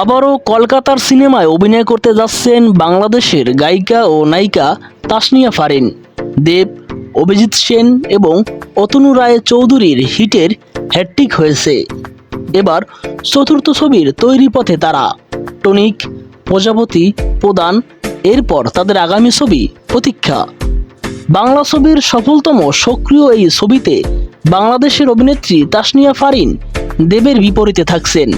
আবারও কলকাতার সিনেমায় অভিনয় করতে যাচ্ছেন বাংলাদেশের গায়িকা ও নায়িকা তাসনিয়া ফারিন। দেব, অভিজিৎ সেন এবং অতনু রায় চৌধুরীর হিটের হ্যাট্রিক হয়েছে। এবার চতুর্থ ছবির তৈরি পথে তারা। টনিক, প্রজাপতি, প্রদান, এরপর তাদের আগামী ছবি প্রতীক্ষা। বাংলা ছবির সফলতম সক্রিয় এই ছবিতে বাংলাদেশের অভিনেত্রী তাসনিয়া ফারিন দেবের বিপরীতে থাকছেন।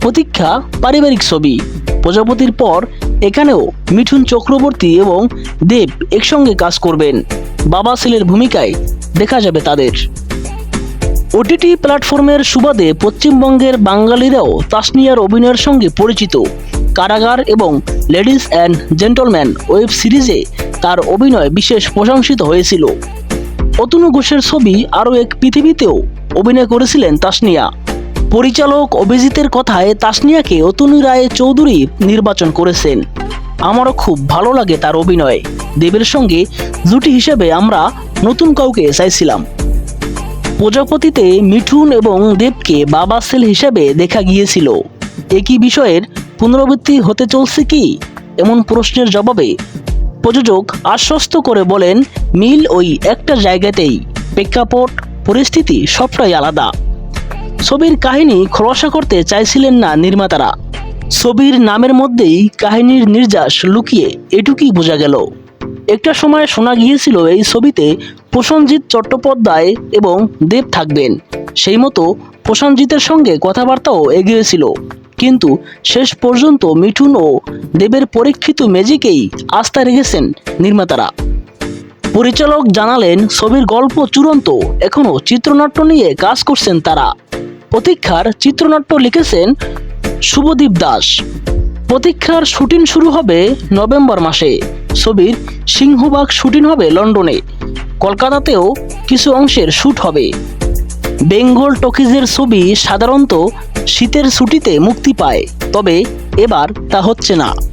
প্রতীক্ষা পারিবারিক ছবি। প্রজাপতির পর এখানেও মিঠুন চক্রবর্তী এবং দেব একসঙ্গে কাজ করবেন। বাবা ছেলের ভূমিকায় দেখা যাবে তাদের। ওটিটি প্ল্যাটফর্মের সুবাদে পশ্চিমবঙ্গের বাঙালিরাও তাসনিয়ার অভিনয়ের সঙ্গে পরিচিত। কারাগার এবং লেডিস অ্যান্ড জেন্টলম্যান ওয়েব সিরিজে তার অভিনয় বিশেষ প্রশংসিত হয়েছিল। অতনু ঘোষের ছবি আরও এক পৃথিবীতেও অভিনয় করেছিলেন তাসনিয়া। পরিচালক অভিজিতের কথায় তাসনিয়াকে অতনু রায় চৌধুরী নির্বাচন করেছেন। আমারও খুব ভালো লাগে তার অভিনয়। দেবের সঙ্গে জুটি হিসেবে আমরা নতুন কাউকে চাইছিলাম। প্রজাপতিতে মিঠুন এবং দেবকে বাবা সেল হিসেবে দেখা গিয়েছিল। একই বিষয়ের পুনরাবৃত্তি হতে চলছে কি? এমন প্রশ্নের জবাবে প্রযোজক আশ্বস্ত করে বলেন, মিল ওই একটা জায়গাতেই। প্রেক্ষাপট, পরিস্থিতি সবটাই আলাদা। ছবির কাহিনী খোলাসা করতে চাইছিলেন না নির্মাতারা। ছবির নামের মধ্যেই কাহিনীর নির্যাস লুকিয়ে এটুকুই বোঝা গেল। একটা সময় শোনা গিয়েছিল এই ছবিতে প্রসেনজিৎ চট্টোপাধ্যায় এবং দেব থাকবেন। সেই মতো প্রসেনজিতের সঙ্গে কথাবার্তাও এগিয়েছিল কিন্তু শেষ পর্যন্ত মিঠুন ও দেবের পরীক্ষিত ম্যাজিকেই আস্থা রেখেছেন নির্মাতারা। পরিচালক জানালেন, ছবির গল্প চূড়ান্ত এখনও চিত্রনাট্য নিয়ে কাজ করছেন তারা। প্রতীক্ষার চিত্রনাট্য লিখেছেন শুভদীপ দাস। প্রতীক্ষার শুটিং শুরু হবে নভেম্বর মাসে। ছবির সিংহবাগ শুটিং হবে লন্ডনে। কলকাতাতেও কিছু অংশের শ্যুট হবে। বেঙ্গল টকিজের ছবি সাধারণত শীতের ছুটিতে মুক্তি পায়, তবে এবার তা হচ্ছে না।